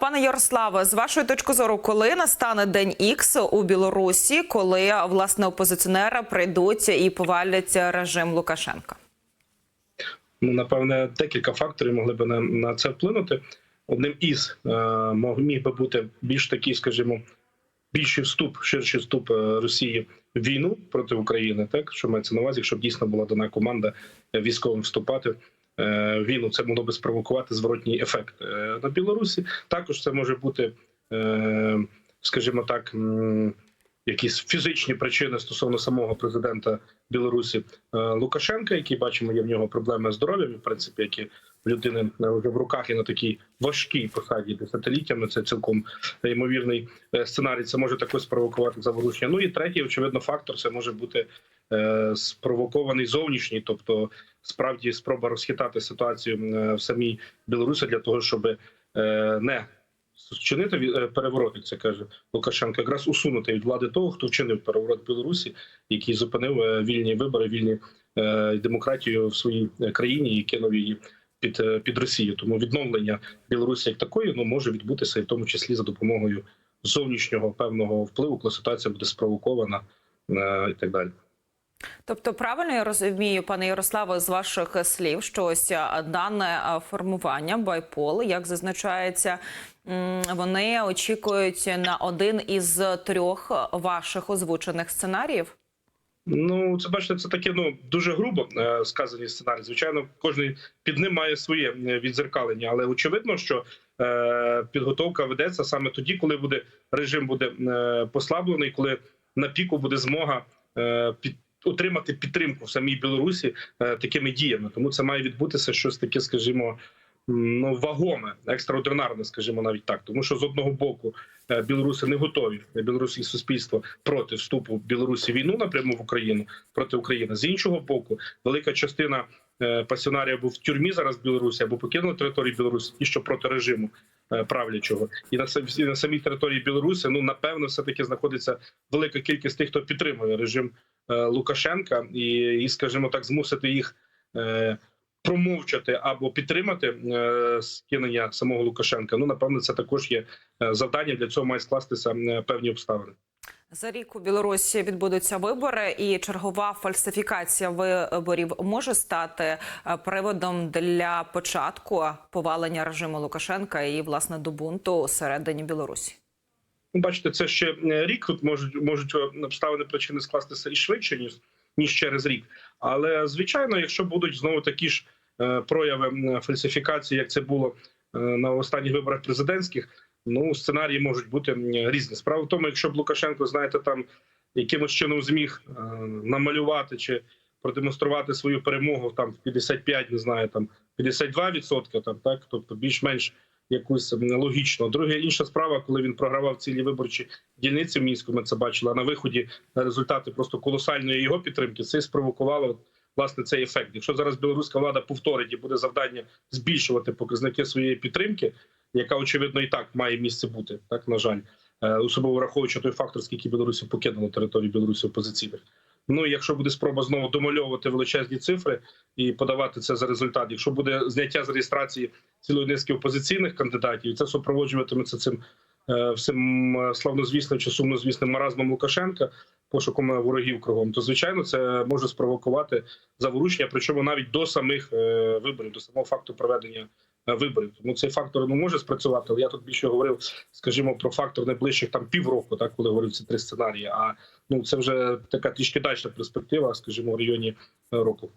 Пане Ярославе, з вашої точки зору, коли настане день Ікс у Білорусі, коли власне опозиціонери прийдуть і повалять режим Лукашенка? Ну, напевне, декілька факторів могли би на, на це вплинути. Одним із е, міг би бути більш такий, скажімо, більший вступ, ширший вступ е, Росії в війну проти України, так що мається на увазі, щоб дійсно була дана команда е, військовим вступати війну. Це могло би спровокувати зворотній ефект е, на Білорусі. Також це може бути, е, скажімо так. Якісь фізичні причини стосовно самого президента Білорусі е, Лукашенка, який бачимо, є в нього проблеми з здоров'ям, в принципі, які людини е, вже в руках і на такій важкій посаді десятиліттями. Це цілком ймовірний е, сценарій. Це може також спровокувати заворушення. Ну і третій, очевидно, фактор це може бути е, спровокований зовнішній, тобто справді спроба розхитати ситуацію е, в самій Білорусі для того, щоб е, не Вчинити е, переворот, як це каже Лукашенко, якраз усунути від влади того, хто вчинив переворот в Білорусі, який зупинив вільні вибори, вільні демократію в своїй країні і кинув її під, під Росію. Тому відновлення Білорусі як такої ну може відбутися, і в тому числі за допомогою зовнішнього певного впливу, коли ситуація буде спровокована і так далі. Тобто, правильно я розумію, пане Ярославе, з ваших слів, що ось дане формування байпол, як зазначається, вони очікують на один із трьох ваших озвучених сценаріїв. Ну, це бачите, це таке ну дуже грубо е, сказані сценарії. Звичайно, кожен під ним має своє е, відзеркалення, але очевидно, що е, підготовка ведеться саме тоді, коли буде режим буде е, послаблений, коли на піку буде змога е, під. Отримати підтримку в самій Білорусі е, такими діями, тому це має відбутися щось таке, скажімо, ну вагоме, екстраординарне, скажімо, навіть так. Тому що з одного боку е, білоруси не готові, е, білоруське суспільство проти вступу Білорусі війну напряму в Україну проти України. З іншого боку, велика частина пасіонарів або в тюрмі зараз в Білорусі, або покинули територію Білорусі, ті, що проти режиму правлячого, і на і на самій території Білорусі, ну напевно, все таки знаходиться велика кількість тих, хто підтримує режим Лукашенка, і, і скажімо так, змусити їх. е, Промовчати або підтримати е, скинення самого Лукашенка. Ну напевно, це також є е, завданням. Для цього мають скластися е, певні обставини. За рік у Білорусі відбудуться вибори, і чергова фальсифікація виборів може стати е, приводом для початку повалення режиму Лукашенка і власне до бунту всередині Білорусі. Ну, бачите, це ще е, рік. Тут можуть можуть е, обставини причини скластися і швидше ніж ніж через рік. Але звичайно, якщо будуть знову такі ж е, прояви фальсифікації, як це було на останніх виборах президентських, ну сценарії можуть бути різні. Справа в тому, якщо б Лукашенко, знаєте, там якимось чином зміг намалювати чи продемонструвати свою перемогу там в 55, не знаю, там 52%, там так, тобто більш-менш якусь логічно. Друге, інша справа, коли він програвав цілі виборчі дільниці в мінську, ми це бачили. А на виході результати просто колосальної його підтримки це спровокувало власне цей ефект. Якщо зараз білоруська влада повторить і буде завдання збільшувати показники своєї підтримки, яка очевидно і так має місце бути, так на жаль, Е, особливо враховуючи той фактор, скільки білорусів покинуло територію Білорусі опозиційних. Ну і якщо буде спроба знову домальовувати величезні цифри і подавати це за результат, якщо буде зняття з реєстрації цілої низки опозиційних кандидатів, це супроводжуватиметься цим е, всім е, славнозвісним чи сумнозвісним маразмом Лукашенка, пошуком е, ворогів кругом, то звичайно це може спровокувати заворушення, причому навіть до самих виборів, до самого факту проведення виборів. Тому цей фактор ну може спрацювати. Але я тут більше говорив, скажімо, про фактор найближчих там півроку, так коли говорив ці три сценарії. А ну це вже така трішки дальша перспектива, скажімо, в районі е, року.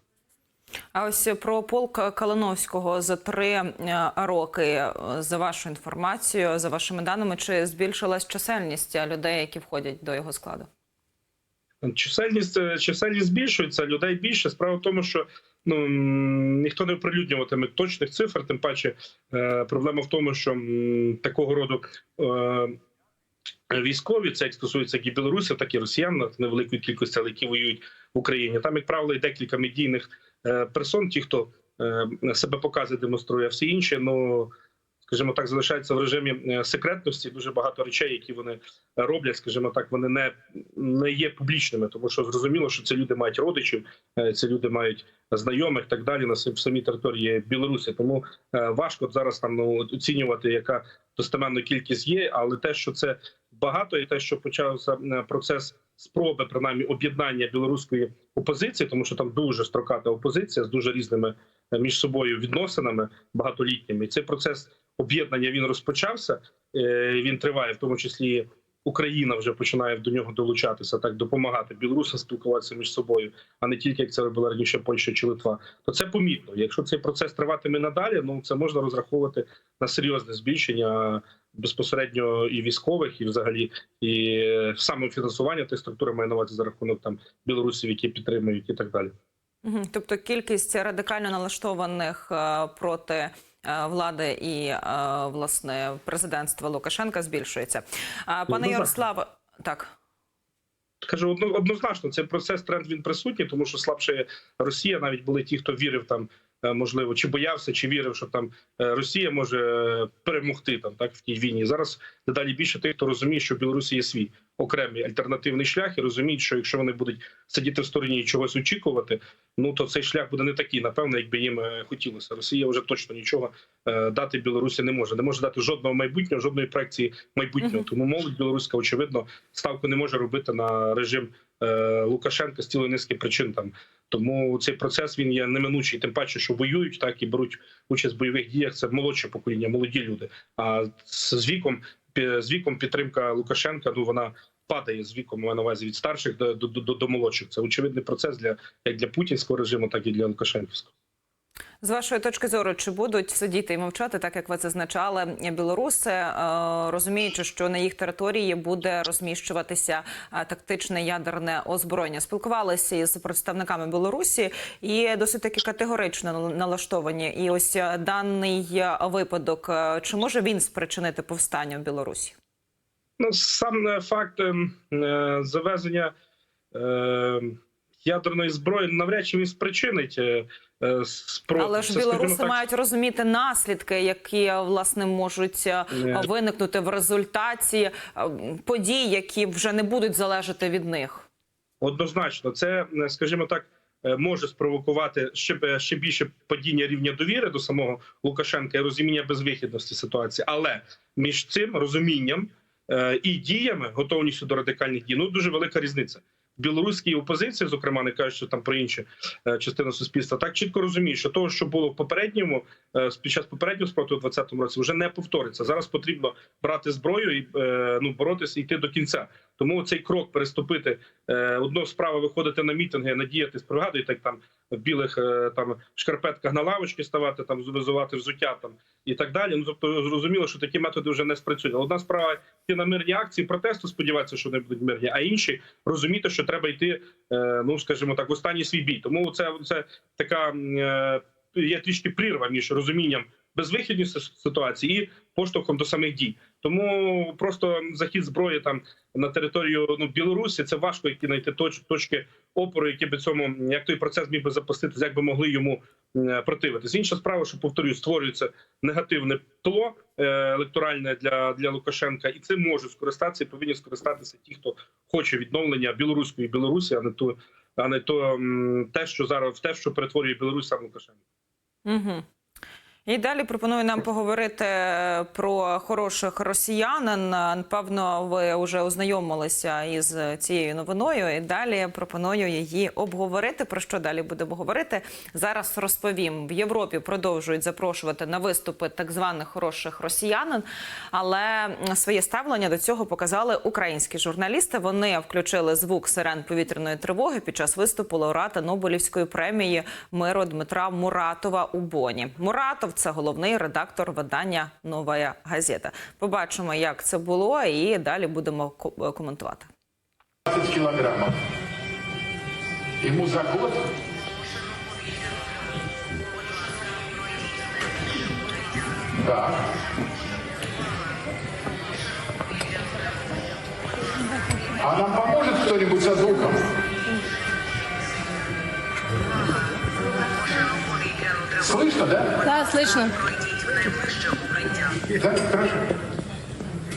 А ось про полк Калиновського за три е, роки, е, за вашу інформацію, за вашими даними, чи збільшилась чисельність людей, які входять до його складу? Чисельність е, чисельність збільшується, людей більше. Справа в тому, що ну ніхто не оприлюднюватиме точних цифр. Тим паче е, проблема в тому, що такого роду е, військові, це як стосується як і білорусів, так і росіян невеликої кількості, але які воюють в Україні. Там, як правило, і декілька медійних е, персон, ті, хто себе показує, демонструє, а всі інші, ну скажімо так, залишається в режимі е, секретності. Дуже багато речей, які вони роблять, скажімо так, вони не, не є публічними, тому що зрозуміло, що ці люди мають родичів, е, ці люди мають знайомих, так далі на самій території Білорусі. Тому е, важко зараз там ну, оцінювати, яка достеменно кількість є, але те, що це багато, і те, що почався е, процес спроби принаймні об'єднання білоруської опозиції, тому що там дуже строката опозиція з дуже різними е, між собою відносинами багатолітніми. І цей процес об'єднання він розпочався. е, Він триває, в тому числі Україна вже починає до нього долучатися, так допомагати білорусам спілкуватися між собою, а не тільки як це робила раніше Польща чи Литва. То це помітно. Якщо цей процес триватиме надалі, ну це можна розраховувати на серйозне збільшення безпосередньо і військових, і взагалі і е, саме фінансування тих структур має на за рахунок там білорусів, які підтримують, і так далі. Тобто кількість радикально налаштованих е, проти влади і е, власне президентства Лукашенка збільшується. Пане Однозначно. Ярославе, так. Кажу, одно- однозначно, цей процес тренд він присутній, тому що слабше Росія. Навіть були ті, хто вірив там, е, можливо, чи боявся, чи вірив, що там е, Росія може е, перемогти там так в тій війні. Зараз дедалі більше тих, хто розуміє, що в Білорусі є свій окремий альтернативний шлях, і розуміють, що якщо вони будуть сидіти в стороні і чогось очікувати, ну то цей шлях буде не такий, напевно, якби їм е, хотілося. Росія вже точно нічого е, дати Білорусі не може. Не може дати жодного майбутнього, жодної проекції майбутнього. Тому молодь білоруська, очевидно, ставку не може робити на режим е, Лукашенка з цілої низки причин там. Тому цей процес він є неминучий, тим паче, що воюють так і беруть участь в бойових діях. Це молодше покоління, молоді люди. А з віком з віком підтримка Лукашенка. Ну вона падає з віком маю на увазі від старших до, до, до, до молодших. Це очевидний процес для як для путінського режиму, так і для Лукашенківського. З вашої точки зору, чи будуть сидіти і мовчати, так як ви зазначали, білоруси, е, розуміючи, що на їх території буде розміщуватися е, тактичне ядерне озброєння? Спілкувалися із представниками Білорусі і досить таки категорично нал- налаштовані. І ось е, даний випадок, чи може він спричинити повстання в Білорусі? Ну, сам факт ем, завезення ядерної зброї навряд чи він спричинить е, е, спротив. Але ж Це, білоруси так, мають розуміти наслідки, які власне можуть е, Ні. виникнути в результаті е, подій, які вже не будуть залежати від них. Однозначно, це, е, скажімо так, е, може спровокувати ще, ще більше падіння рівня довіри до самого Лукашенка і розуміння безвихідності ситуації. Але між цим розумінням е, і діями, готовністю до радикальних дій, ну дуже велика різниця. Білоруській опозиції, зокрема, не кажучи там про інші е, частини суспільства, так чітко розуміють, що того, що було в попередньому е, під час попереднього спротиву 20-му році, вже не повториться. Зараз потрібно брати зброю і е, ну боротися йти до кінця. Тому цей крок переступити е, одно справа виходити на мітинги, надіятись, пригадуєте, як там в білих е, там шкарпетках на лавочки ставати, там визувати взуття там і так далі. Ну тобто зрозуміло, що такі методи вже не спрацюють. Одна справа йти на мирні акції протесту, сподіватися, що вони будуть мирні, а інші розуміти, що треба йти, е, ну скажімо так, в останній свій бій. Тому це, це така є трішки прірва між розумінням безвихідності ситуації і поштовхом до самих дій. Тому просто захід зброї там на територію ну Білорусі це важко які знайти точ, точки опору, які би цьому як той процес міг би запуститися, як би могли йому м, противитися. Інша справа, що повторюю, створюється негативне тло е, електоральне для, для Лукашенка, і цим можуть скористатися і повинні скористатися ті, хто хоче відновлення білоруської Білорусі, а не то, а не то те, що зараз те, що перетворює Білорусь сам Лукашенко. Угу. І далі пропоную нам поговорити е, про хороших росіянин. Напевно, ви вже ознайомилися із цією новиною. І далі пропоную її обговорити. Про що далі будемо говорити? Зараз розповім. В Європі продовжують запрошувати на виступи так званих хороших росіянин, але своє ставлення до цього показали українські журналісти. Вони включили звук сирен повітряної тривоги під час виступу лауреата Нобелівської премії миру Дмитра Муратова у Боні. Муратов це головний редактор видання Нова газета. Побачимо, як це було, і далі будемо ко- коментувати. 20 килограммов. Ему за год Так. А нам поможет кто-нибудь со звуком? Слышно, да? Да, слышно. Да, хорошо.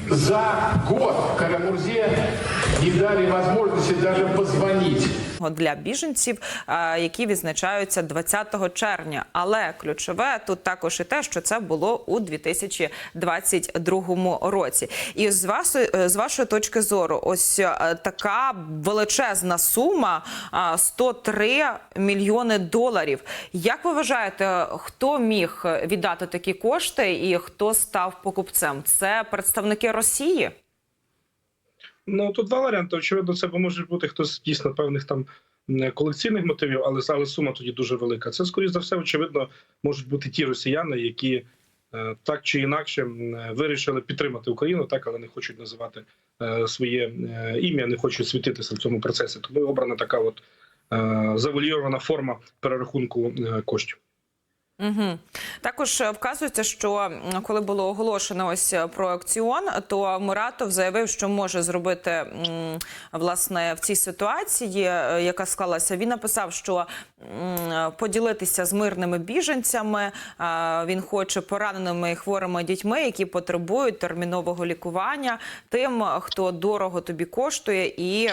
За год Карамурзе не дали возможности даже позвонить. Для біженців, е, які відзначаються 20 червня. Але ключове тут також і те, що це було у 2022 році. І з вашої, з вашої точки зору, ось е, така величезна сума е, 103 мільйони доларів. Як ви вважаєте, хто міг віддати такі кошти і хто став покупцем? Це представники Росії? Ну тут два варіанти. Очевидно, це може бути хтось дійсно певних там м, колекційних мотивів, але але сума тоді дуже велика. Це скоріш за все, очевидно, можуть бути ті росіяни, які е, так чи інакше вирішили підтримати Україну, так але не хочуть називати е, своє е, ім'я, не хочуть світитися в цьому процесі. Тому обрана така от завуальована форма перерахунку коштів. Угу. Також е, вказується, що коли було оголошено ось е, про аукціон, то Муратов заявив, що може зробити власне в цій ситуації, е, яка склалася. Він написав, що поділитися з мирними біженцями. Він хоче пораненими і хворими дітьми, які потребують термінового лікування, тим, хто дорого тобі коштує і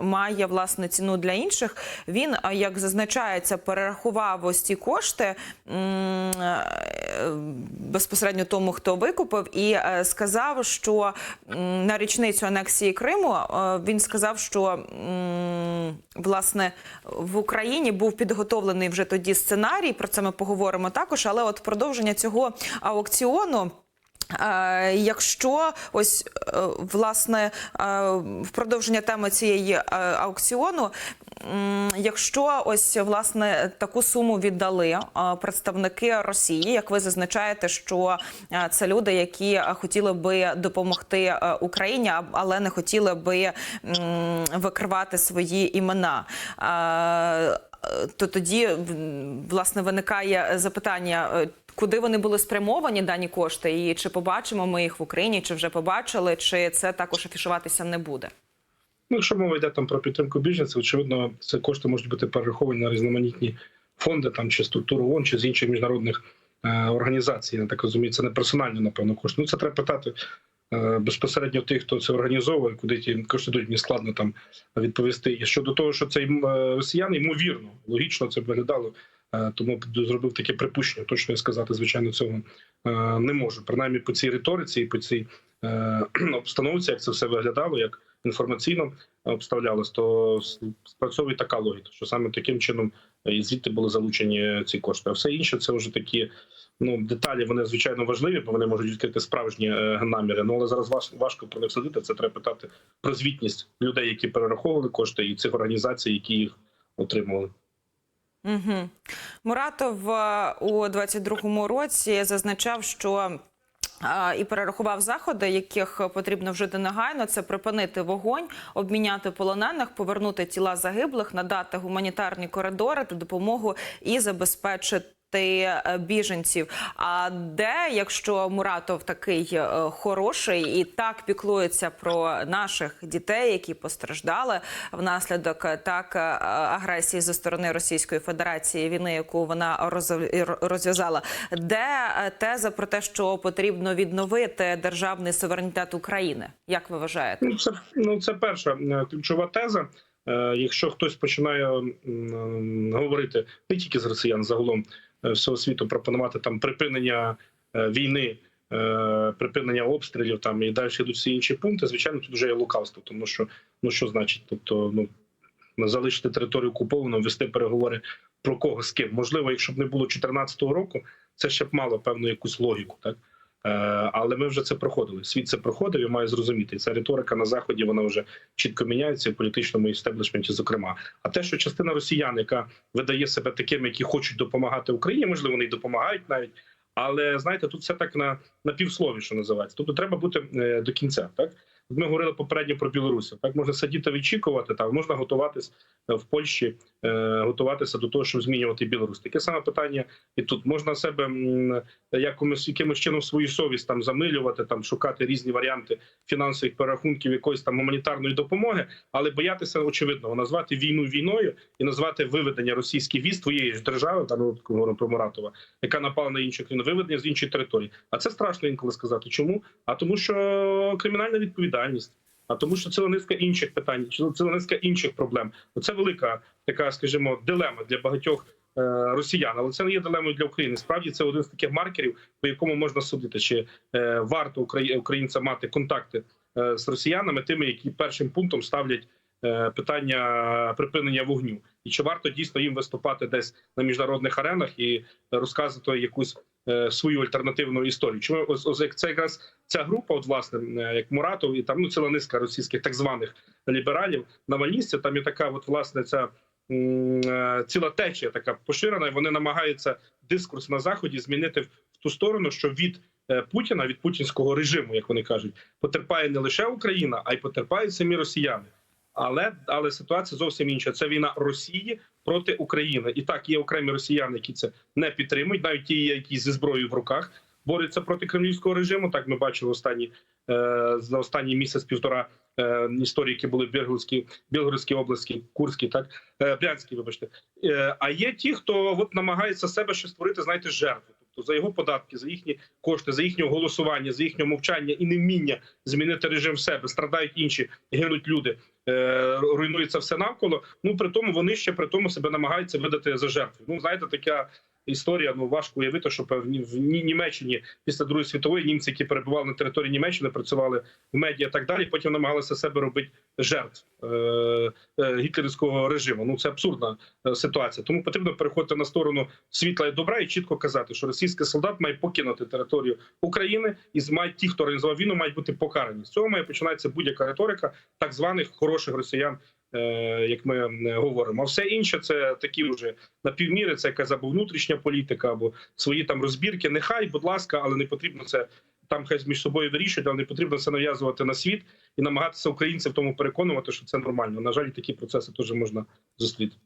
має власне ціну для інших. Він, як зазначається, перерахував ось ці кошти безпосередньо тому, хто викупив, і е, сказав, що на річницю анексії Криму е, він сказав, що власне в Україні був підготовлений вже тоді сценарій. Про це ми поговоримо також. Але от продовження цього аукціону. Якщо ось е, власне е, в продовження теми цієї е, аукціону, якщо ось власне таку суму віддали представники Росії, як ви зазначаєте, що це люди, які хотіли би допомогти Україні, але не хотіли би викривати свої імена. То тоді власне виникає запитання. Куди вони були спрямовані дані кошти, і чи побачимо ми їх в Україні, чи вже побачили, чи це також афішуватися не буде? Ну, якщо мова йде там про підтримку біженців, очевидно, це кошти можуть бути перераховані на різноманітні фонди, там чи структуру ООН, чи з інших міжнародних е, організацій. Я так розумію, це не персональні, напевно, кошти. Ну це треба питати е, безпосередньо тих, хто це організовує, куди ті кошти йдуть, мені складно там відповісти. І щодо того, що це м, е, росіяни, ймовірно, логічно це виглядало. Е, Тому зробив таке припущення. Точно я сказати, звичайно, цього е, не можу. Принаймні по цій риториці і по цій е, обстановці, як це все виглядало, як інформаційно обставлялось, то спрацьовує така логіка, що саме таким чином і звідти були залучені ці кошти. А все інше це вже такі ну деталі. Вони звичайно важливі, бо вони можуть відкрити справжні е, наміри. Ну але зараз важ, важко про них судити. Це треба питати про звітність людей, які перераховували кошти, і цих організацій, які їх отримували. Угу. Муратов е, у 22-му році зазначав, що е, і перерахував заходи, яких потрібно вжити негайно. Це припинити вогонь, обміняти полонених, повернути тіла загиблих, надати гуманітарні коридори та допомогу і забезпечити. Е, Біженців, а де, якщо Муратов такий е, хороший і так піклується про наших дітей, які постраждали внаслідок е, так агресії зі сторони Російської Федерації, війни, яку вона роз- розв'язала, де теза про те, що потрібно відновити державний суверенітет України? Як ви вважаєте? Ну, це ну це перша ключова теза. Якщо хтось починає говорити не тільки з росіян, загалом всього світу пропонувати там припинення е, війни, е, припинення обстрілів там і далі йдуть всі інші пункти, звичайно, тут вже є лукавство, тому що ну що значить, тобто ну залишити територію окуповану, вести переговори про кого з ким. Можливо, якщо б не було 2014 року, це ще б мало певну якусь логіку, так. Е, Але ми вже це проходили. Світ це проходив і має зрозуміти. Ця риторика на заході вона вже чітко міняється в політичному істеблішменті. Зокрема, а те, що частина росіян, яка видає себе такими, які хочуть допомагати Україні, можливо, вони й допомагають навіть. Але знаєте, тут все так на, на півслові, що називається. Тобто, треба бути е, до кінця. Так Ми говорили попередньо про Білорусь. Так можна сидіти вичікувати, так можна готуватись е, в Польщі, е, готуватися до того, щоб змінювати Білорусь. Таке саме питання і тут можна себе м, якимось чином свою совість там замилювати, там шукати різні варіанти фінансових перерахунків якоїсь там гуманітарної допомоги, але боятися очевидного назвати війну війною і назвати виведення російських військ твоєї ж держави, там говоримо про Муратова, яка напала на іншу країну, виведення з іншої території. А це страшно інколи сказати. Чому? А тому, що кримінальна відповідальність. А тому, що ціла низка інших питань, ціла низка інших проблем. Це велика така, скажімо, дилема для багатьох е, росіян, але це не є дилемою для України. Справді це один з таких маркерів, по якому можна судити, чи е, варто Украї- українцям мати контакти е, з росіянами, тими, які першим пунктом ставлять питання припинення вогню, і чи варто дійсно їм виступати десь на міжнародних аренах і розказувати якусь свою альтернативну історію? Чому ось, як це якраз ця група, от власне е, як Муратов, і там ну ціла низка російських так званих лібералів навальністів, там є така, от власне ця е, ціла течія така поширена. і Вони намагаються дискурс на заході змінити в ту сторону, що від е, Путіна, від путінського режиму, як вони кажуть, потерпає не лише Україна, а й потерпають самі росіяни. Але але ситуація зовсім інша. Це війна Росії проти України. І так є окремі росіяни, які це не підтримують, навіть ті, які зі зброєю в руках борються проти кремлівського режиму. Так ми бачили останні е, за останній місяць півтора е, історії, які були в Білгородській, області, Курській, так е, Брянській, вибачте. А є ті, хто от намагається себе ще створити, знаєте, жертву. Тобто за його податки, за їхні кошти, за їхнє голосування, за їхнє мовчання і невміння змінити режим в себе, страдають інші, гинуть люди, е, руйнується все навколо. Ну при тому вони ще при тому себе намагаються видати за жертву. Ну знаєте, така історія. Ну важко уявити, що певні в Ні- Німеччині після другої світової німці, які перебували на території Німеччини, працювали в медіа так далі. Потім намагалися себе робити жертв е, е, гітлерівського режиму. Ну це абсурдна е, ситуація. Тому потрібно переходити на сторону світла і добра і чітко казати, що російський солдат має покинути територію України і мають ті, хто організував війну, мають бути покарані. З цього має починається будь-яка риторика так званих хороших росіян. Е, Як ми говоримо, а все інше це такі вже напівміри, це якась або внутрішня політика, або свої там розбірки. Нехай, будь ласка, але не потрібно це там хай між собою вирішують, але не потрібно це нав'язувати на світ і намагатися українців тому переконувати, що це нормально. На жаль, такі процеси теж можна зустріти.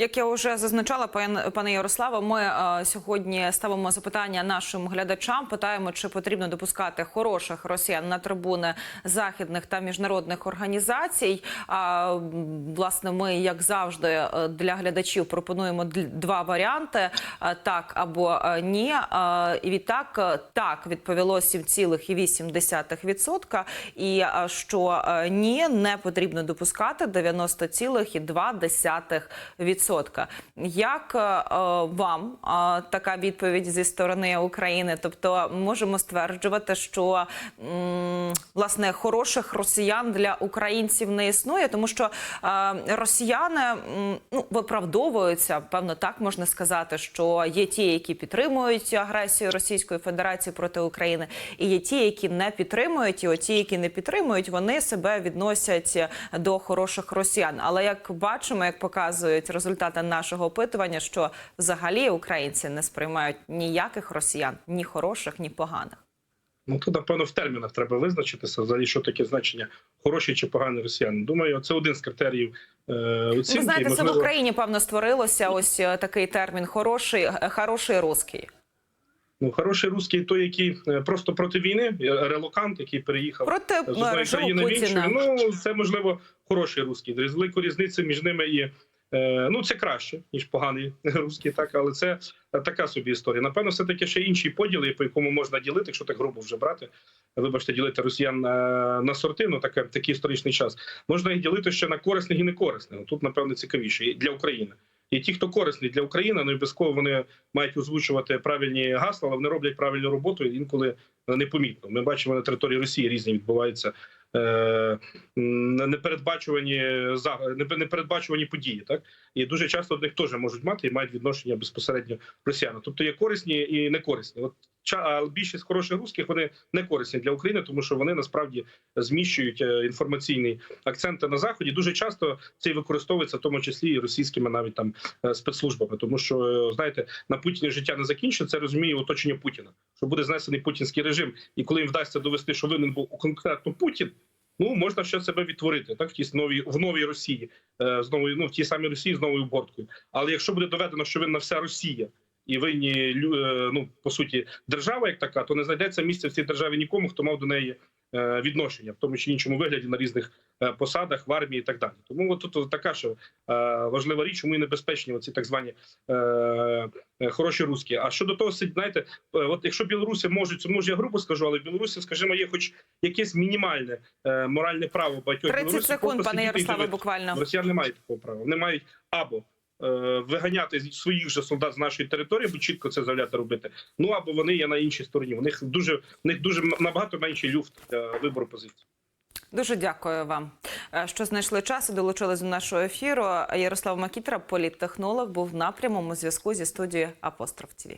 Як я вже зазначала, пан, пане Ярославе, ми е, сьогодні ставимо запитання нашим глядачам. Питаємо, чи потрібно допускати хороших росіян на трибуни західних та міжнародних організацій. А власне, ми, як завжди, е, для глядачів пропонуємо два варіанти: е, так або ні. І відтак так відповіло 7,8%. І що ні, не потрібно допускати 90,2%. Як е, е, вам е, така відповідь зі сторони України? Тобто можемо стверджувати, що власне хороших росіян для українців не існує, тому що е, росіяни ну, виправдовуються, певно, так можна сказати, що є ті, які підтримують агресію Російської Федерації проти України, і є ті, які не підтримують, і оті, які не підтримують, вони себе відносять до хороших росіян. Але як бачимо, як показують результати нашого опитування, що взагалі українці не сприймають ніяких росіян, ні хороших, ні поганих. Ну тут напевно в термінах треба визначитися взагалі, що таке значення хороші чи погані росіяни. Думаю, це один з критеріїв е, оцінки. Ви знаєте, це в Україні певно створилося ось е, такий термін хороший, е, хороший русський. Ну, хороший русський той, який е, просто проти війни, релокант, який переїхав Проти з одної країни в іншу. Ну це можливо хороший русський. Велику різницю між ними і ну це краще ніж поганий русський, так але це е, така собі історія. Напевно, все таки ще інші поділи, по якому можна ділити, якщо так грубо вже брати. Вибачте, ділити росіян на, на сорти. Ну таке такий історичний час. Можна їх ділити ще на корисних і некорисних. Тут напевно цікавіше і для України. Є ті, хто корисний для України, ну і обов'язково вони мають озвучувати правильні гасла, але вони роблять правильну роботу інколи непомітно. Ми бачимо на території Росії різні відбуваються е, непередбачувані за непе- непередбачувані події. Так і дуже часто до них теж можуть мати і мають відношення безпосередньо росіяни. Тобто є корисні і некорисні. От більшість хороших русських вони не корисні для України, тому що вони насправді зміщують е, інформаційні акценти на заході. Дуже часто це використовується, в тому числі і російськими навіть там е, спецслужбами, тому що е, знаєте, на Путіні життя не закінчиться. Це розуміє оточення Путіна, що буде знесений путінський режим, і коли їм вдасться довести, що винен був конкретно Путін. ну можна ще себе відтворити так в тій новій в новій Росії, е, з ну в тій самій Росії з новою борткою. Але якщо буде доведено, що винна вся Росія і винні е, ну по суті держава як така, то не знайдеться місця в цій державі нікому, хто мав до неї е, відношення, в тому чи іншому вигляді на різних е, посадах в армії і так далі. Тому от тут така що важлива річ, чому і небезпечні оці так звані хороші руські. А щодо того, знаєте, от якщо білоруси можуть, може я грубо скажу, але білоруси, скажімо, є хоч якесь мінімальне моральне право багатьох 30 білорусів секунд, пане Ярославе, буквально. Росіяни не мають такого права. Вони мають або виганяти зі- своїх же солдат з нашої території, бо чітко це заявляти робити. Ну або вони є на іншій стороні. У них дуже в них дуже набагато менший люфт для вибору позиції. Дуже дякую вам, е, що знайшли час і долучились до нашого ефіру. Ярослав Макітра, політтехнолог, був на прямому зв'язку зі студією Апостроф ТВ.